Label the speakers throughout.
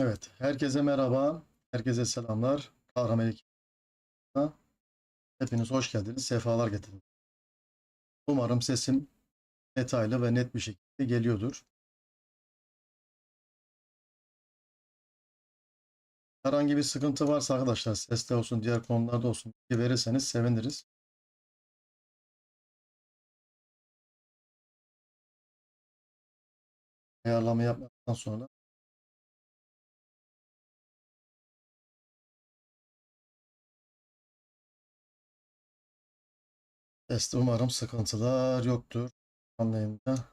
Speaker 1: Evet, herkese merhaba, herkese selamlar. Kahramanlık. Hepiniz hoş geldiniz, sefalar getirdiniz. Umarım sesim detaylı ve net bir şekilde geliyordur. Herhangi bir sıkıntı varsa arkadaşlar, seste olsun, diğer konularda olsun bilgi verirseniz seviniriz. Ayarlama yapmaktan sonra Teste umarım sıkıntılar yoktur. Anlayımda.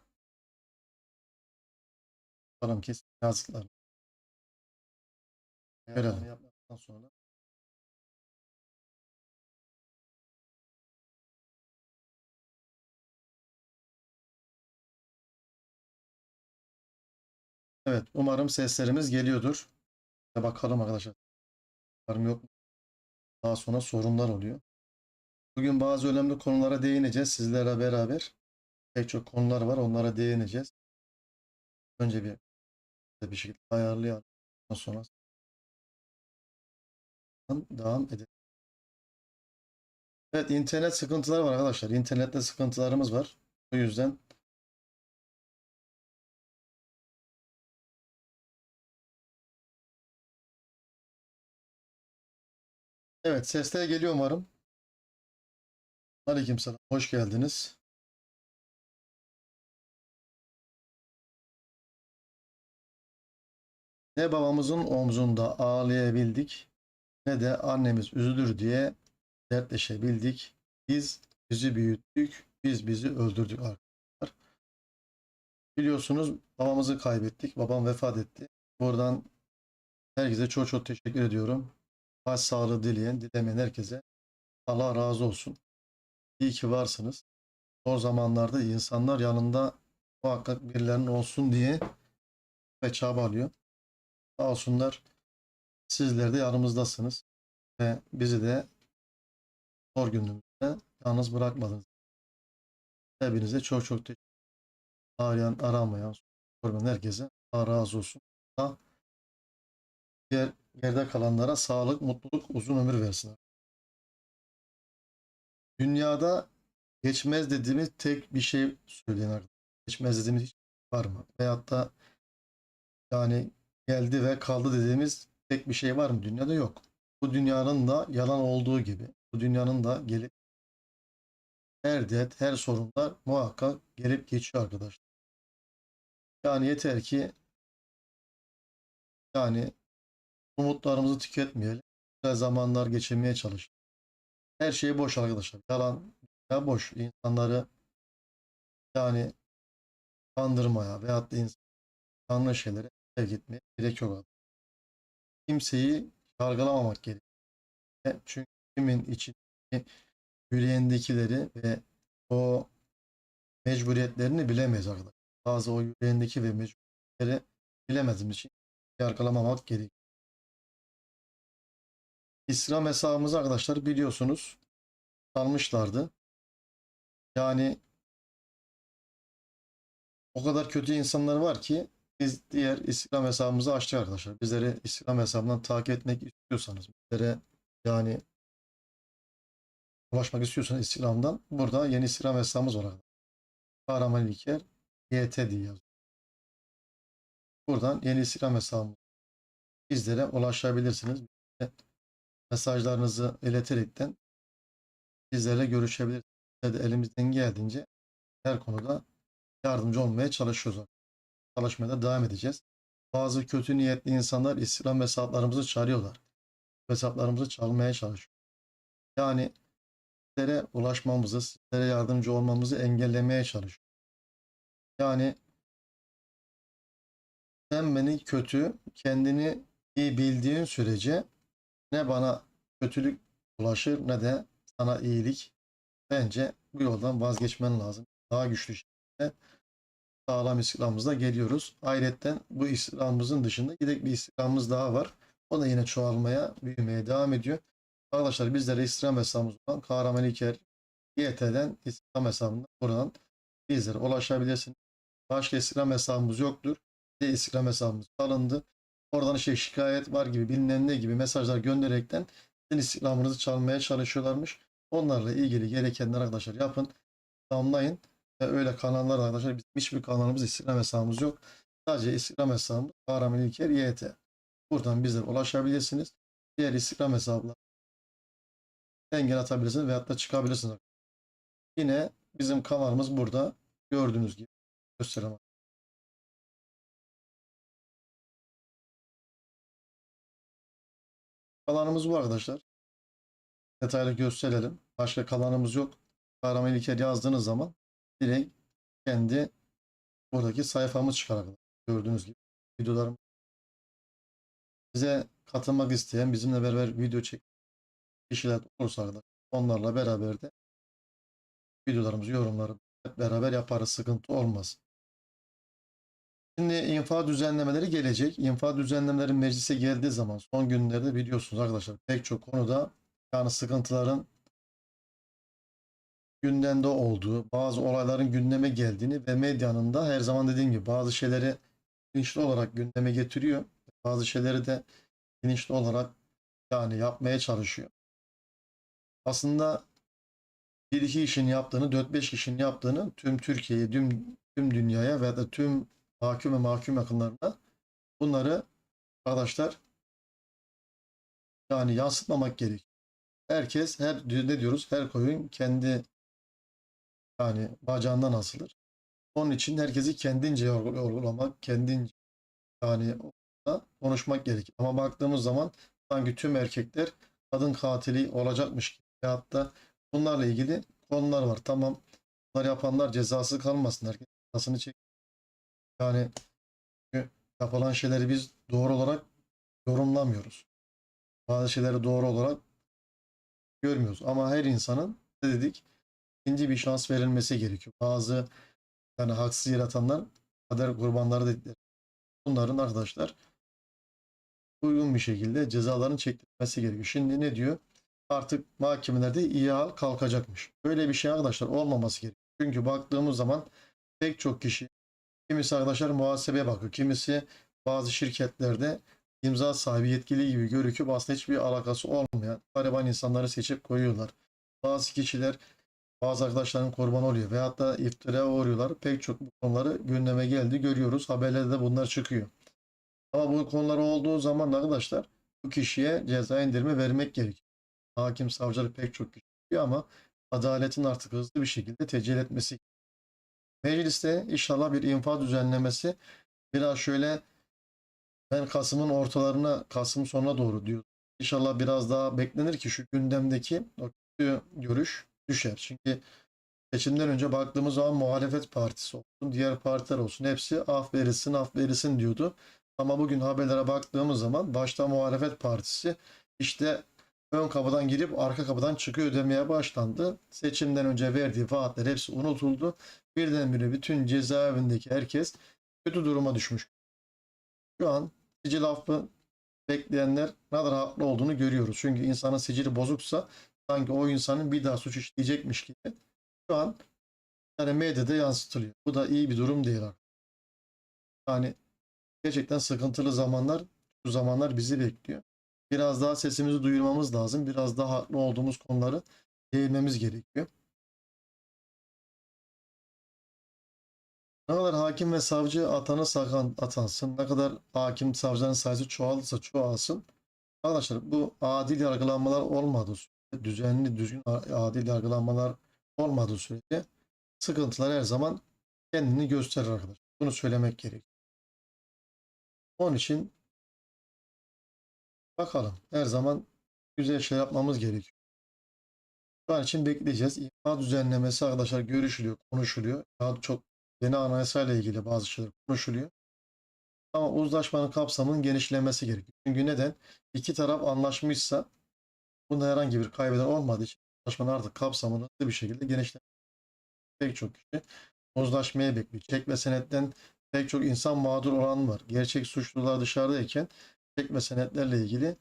Speaker 1: Umarım ki yazdıklar. Görelim. Yapmaktan sonra. Evet, umarım seslerimiz geliyordur. Bakalım arkadaşlar. Mı yok? Daha sonra sorunlar oluyor. Bugün bazı önemli konulara değineceğiz sizlerle beraber. Pek çok konular var, onlara değineceğiz. Önce bir bir şekilde ayarlayalım. Sonra devam edelim. Evet, internet sıkıntıları var arkadaşlar. İnternette sıkıntılarımız var. O yüzden Evet, sesler geliyor umarım. Aleykümselam. Hoş geldiniz. Ne babamızın omzunda ağlayabildik ne de annemiz üzülür diye dertleşebildik. Biz bizi büyüttük, biz bizi öldürdük arkadaşlar. Biliyorsunuz babamızı kaybettik. Babam vefat etti. Buradan herkese çok çok teşekkür ediyorum. Baş sağlığı dileyen, dilemeyen herkese Allah razı olsun. İyi ki varsınız. Zor zamanlarda insanlar yanında muhakkak birilerinin olsun diye ve çabalıyor. Sağ olsunlar. Sizler de yanımızdasınız. Ve bizi de zor günümüzde yalnız bırakmadınız. Hepinize çok çok teşekkür ederim. Arayan, aramayan, sormayan herkese Allah razı olsun. Allah diğer geride kalanlara sağlık, mutluluk, uzun ömür versin. Dünyada geçmez dediğimiz tek bir şey söyleyin arkadaşlar. Geçmez dediğimiz hiç var mı? Veyahut da yani geldi ve kaldı dediğimiz tek bir şey var mı? Dünyada yok. Bu dünyanın da yalan olduğu gibi bu dünyanın da gelip her dert, her sorunlar muhakkak gelip geçiyor arkadaşlar. Yani yeter ki yani umutlarımızı tüketmeyelim. Güzel zamanlar geçirmeye çalışalım. Her şey boş arkadaşlar. Yalan ya boş. İnsanları yani kandırmaya veyahut da insan yanlış şeylere sevk etmeye gerek yok. Kimseyi yargılamamak gerekiyor. Çünkü kimin içindeki yüreğindekileri ve o mecburiyetlerini bilemeyiz arkadaşlar. Bazı o yüreğindeki ve mecburiyetleri bilemediğimiz için yargılamamak gerekiyor. İslam hesabımızı arkadaşlar biliyorsunuz almışlardı. Yani o kadar kötü insanlar var ki biz diğer İslam hesabımızı açtık arkadaşlar. Bizleri İslam hesabından takip etmek istiyorsanız, bizlere yani ulaşmak istiyorsanız İslam'dan burada yeni İslam hesabımız var. Kahraman İlker YT diye yazıyor. Buradan yeni İslam hesabımız bizlere ulaşabilirsiniz. Mesajlarınızı ileterekten bizlerle görüşebilirsiniz. De elimizden geldiğince her konuda yardımcı olmaya çalışıyoruz. Çalışmaya da devam edeceğiz. Bazı kötü niyetli insanlar İslam hesaplarımızı çalıyorlar. Hesaplarımızı çalmaya çalışıyor. Yani sizlere ulaşmamızı, sizlere yardımcı olmamızı engellemeye çalışıyor. Yani sen beni kötü, kendini iyi bildiğin sürece ne bana kötülük ulaşır ne de sana iyilik. Bence bu yoldan vazgeçmen lazım. Daha güçlü şekilde sağlam İslam'ımızda geliyoruz. Ayrıca bu İslam'ımızın dışında gidek bir İslam'ımız daha var. O da yine çoğalmaya, büyümeye devam ediyor. Arkadaşlar bizlere İslam hesabımız olan Kahraman İlker YT'den İslam hesabından buradan bizlere ulaşabilirsiniz. Başka İslam hesabımız yoktur. Bir de İslam hesabımız alındı. oradan işte şikayet var gibi bilmem ne gibi mesajlar göndererekten sizin istihdamınızı çalmaya çalışıyorlarmış. Onlarla ilgili gerekenler arkadaşlar yapın. Tamamlayın. Ve öyle kanallar arkadaşlar bizim hiçbir kanalımız Instagram hesabımız yok. Sadece Instagram hesabımız Kahraman İlker YT. Buradan bizlere ulaşabilirsiniz. Diğer Instagram hesabına engel atabilirsiniz veyahut da çıkabilirsiniz. Yine bizim kanalımız burada. Gördüğünüz gibi göstereyim. Kanalımız bu arkadaşlar. Detaylı gösterelim. Başka kanalımız yok. Kahraman İlker yazdığınız zaman direkt kendi buradaki sayfamız çıkar. Gördüğünüz gibi videolarım bize katılmak isteyen bizimle beraber video çek kişiler olursa arkadaşlar onlarla beraber de videolarımızı yorumlarımızı hep beraber yaparız. Sıkıntı olmaz. Şimdi infa düzenlemeleri gelecek. İnfa düzenlemeleri meclise geldiği zaman son günlerde biliyorsunuz arkadaşlar pek çok konuda yani sıkıntıların gündemde olduğu, bazı olayların gündeme geldiğini ve medyanın da her zaman dediğim gibi bazı şeyleri bilinçli olarak gündeme getiriyor. Bazı şeyleri de bilinçli olarak yani yapmaya çalışıyor. Aslında bir iki kişinin yaptığını, 4-5 kişinin yaptığını tüm Türkiye'ye, tüm, tüm dünyaya ve da tüm hakim ve mahkum yakınlarına bunları arkadaşlar yani yansıtmamak gerekiyor. Herkes her ne diyoruz? Her koyun kendi yani bacağından asılır. Onun için herkesi kendince yorgulamak, kendince yani konuşmak gerekir. Ama baktığımız zaman sanki tüm erkekler kadın katili olacakmış gibi. Veyahut da bunlarla ilgili konular var. Tamam bunlar yapanlar cezası kalmasın. Herkes cezasını çek. Yani yapılan şeyleri biz doğru olarak yorumlamıyoruz. Bazı şeyleri doğru olarak görmüyoruz. Ama her insanın dedik ikinci bir şans verilmesi gerekiyor. Bazı yani haksız yaratanlar kader kurbanları dedikleri. Bunların arkadaşlar uygun bir şekilde cezalarını çektirmesi gerekiyor. Şimdi ne diyor? Artık mahkemelerde iyi hal kalkacakmış. Böyle bir şey arkadaşlar olmaması gerekiyor. Çünkü baktığımız zaman pek çok kişi kimisi arkadaşlar muhasebeye bakıyor. Kimisi bazı şirketlerde imza sahibi yetkili gibi görüküp aslında hiçbir alakası olmayan gariban insanları seçip koyuyorlar. Bazı kişiler bazı arkadaşların kurbanı oluyor veyahut da iftira uğruyorlar. Pek çok bu konuları gündeme geldi görüyoruz. Haberlerde de bunlar çıkıyor. Ama bu konular olduğu zaman arkadaşlar bu kişiye ceza indirme vermek gerekiyor. Hakim, savcılık pek çok kişi ama adaletin artık hızlı bir şekilde tecil etmesi. Mecliste inşallah bir infaz düzenlemesi biraz şöyle ben Kasım'ın ortalarına, Kasım sonuna doğru diyor. İnşallah biraz daha beklenir ki şu gündemdeki o görüş düşer. Çünkü seçimden önce baktığımız zaman muhalefet partisi olsun, diğer partiler olsun hepsi af verilsin, af verilsin diyordu. Ama bugün haberlere baktığımız zaman başta muhalefet partisi işte ön kapıdan girip arka kapıdan çıkıyor demeye başlandı. Seçimden önce verdiği vaatler hepsi unutuldu. Birdenbire bütün cezaevindeki herkes kötü duruma düşmüş. Şu an sicil affı bekleyenler ne kadar haklı olduğunu görüyoruz. Çünkü insanın sicili bozuksa sanki o insanın bir daha suç işleyecekmiş gibi şu an yani medyada yansıtılıyor. Bu da iyi bir durum değil. Yani gerçekten sıkıntılı zamanlar, bu zamanlar bizi bekliyor. Biraz daha sesimizi duyurmamız lazım. Biraz daha haklı olduğumuz konuları değinmemiz gerekiyor. Ne kadar hakim ve savcı atanırsa atansın, ne kadar hakim savcıların sayısı çoğalırsa çoğalsın. Arkadaşlar bu adil yargılanmalar olmadığı sürece, düzenli, düzgün adil yargılanmalar olmadığı sürece sıkıntılar her zaman kendini gösterir arkadaşlar. Bunu söylemek gerekiyor. Onun için bakalım. Her zaman güzel şey yapmamız gerekiyor. Şu an için bekleyeceğiz. İmha düzenlemesi arkadaşlar görüşülüyor, konuşuluyor. Daha çok yeni anayasayla ilgili bazı şeyler konuşuluyor. Ama uzlaşmanın kapsamının genişlemesi gerekiyor. Çünkü neden? İki taraf anlaşmışsa bunda herhangi bir kaybeden olmadığı için uzlaşmanın artık kapsamını bir şekilde genişlemesi. Pek çok kişi uzlaşmaya bekliyor. Çek ve senetten pek çok insan mağdur olan var. Gerçek suçlular dışarıdayken çek ve senetlerle ilgili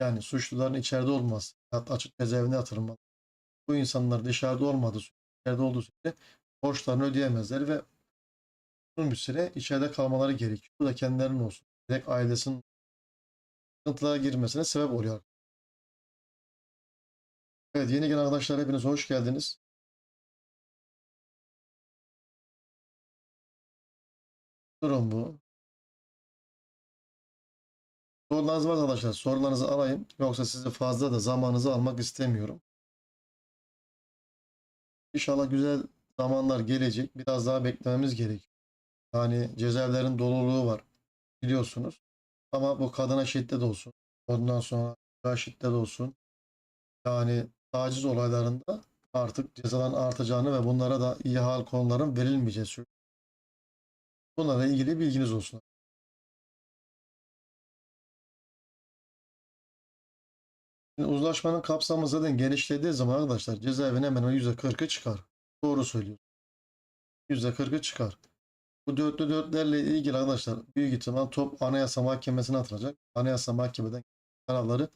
Speaker 1: yani suçluların içeride olması, hatta açık cezaevine atılması. Bu insanlar dışarıda olmadığı içeride olduğu sürece borçlarını ödeyemezler ve uzun bir süre içeride kalmaları gerekiyor. Bu da kendilerinin olsun. Direkt ailesinin sıkıntılara girmesine sebep oluyor. Evet yeni gelen arkadaşlar hepiniz hoş geldiniz. Durum bu. Sorularınız varsa arkadaşlar sorularınızı alayım. Yoksa sizi fazla da zamanınızı almak istemiyorum. İnşallah güzel zamanlar gelecek. Biraz daha beklememiz gerekiyor. Yani cezaevlerin doluluğu var biliyorsunuz. Ama bu kadına şiddet olsun. Ondan sonra şiddet olsun. Yani taciz olaylarında artık cezaların artacağını ve bunlara da iyi hal konuların verilmeyeceği söylüyor. Bunlarla ilgili bilginiz olsun. Şimdi uzlaşmanın kapsamı zaten genişlediği zaman arkadaşlar cezaevine hemen %40'ı çıkar. Doğru söylüyor. %40'ı çıkar. Bu dörtlü dörtlerle ilgili arkadaşlar büyük ihtimal top Anayasa Mahkemesi'ne atılacak. Anayasa Mahkemeden kararları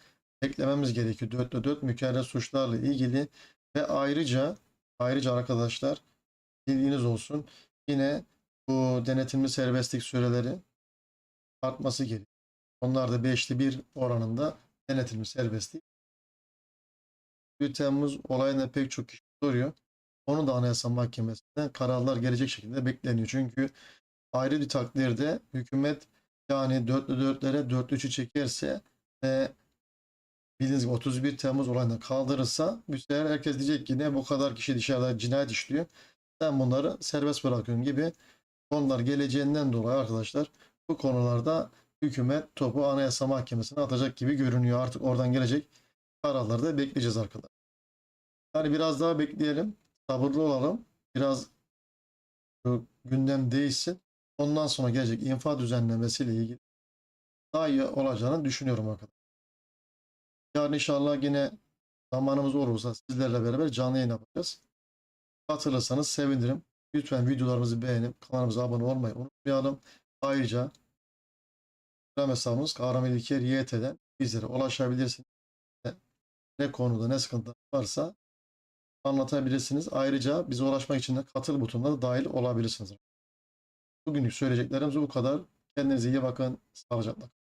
Speaker 1: beklememiz gerekiyor. Dörtlü dört mükerrer suçlarla ilgili ve ayrıca ayrıca arkadaşlar bilginiz olsun yine bu denetimli serbestlik süreleri artması gerekiyor. Onlar da 5'te 1 oranında denetimli serbestlik. 1 Temmuz olayında pek çok kişi soruyor. Onu da Anayasa Mahkemesi'nden kararlar gelecek şekilde bekleniyor. Çünkü ayrı bir takdirde hükümet yani dörtlü dörtlere dörtlü üçü çekerse ve bildiğiniz gibi 31 Temmuz olayını kaldırırsa bu sefer herkes diyecek ki ne bu kadar kişi dışarıda cinayet işliyor. Ben bunları serbest bırakıyorum gibi konular geleceğinden dolayı arkadaşlar bu konularda hükümet topu Anayasa Mahkemesi'ne atacak gibi görünüyor. Artık oradan gelecek kararları da bekleyeceğiz arkadaşlar. Yani biraz daha bekleyelim. Sabırlı olalım. Biraz gündem değişsin. Ondan sonra gelecek infa düzenlemesiyle ilgili daha iyi olacağını düşünüyorum arkadaşlar. Yarın inşallah yine zamanımız olursa sizlerle beraber canlı yayın yapacağız. Katılırsanız sevinirim. Lütfen videolarımızı beğenip kanalımıza abone olmayı unutmayalım. Ayrıca Instagram hesabımız Kahraman bizlere ulaşabilirsiniz. Ne konuda ne sıkıntı varsa anlatabilirsiniz. Ayrıca bize ulaşmak için de katıl butonuna da dahil olabilirsiniz. Bugünlük söyleyeceklerimiz bu kadar. Kendinize iyi bakın. Sağlıcakla.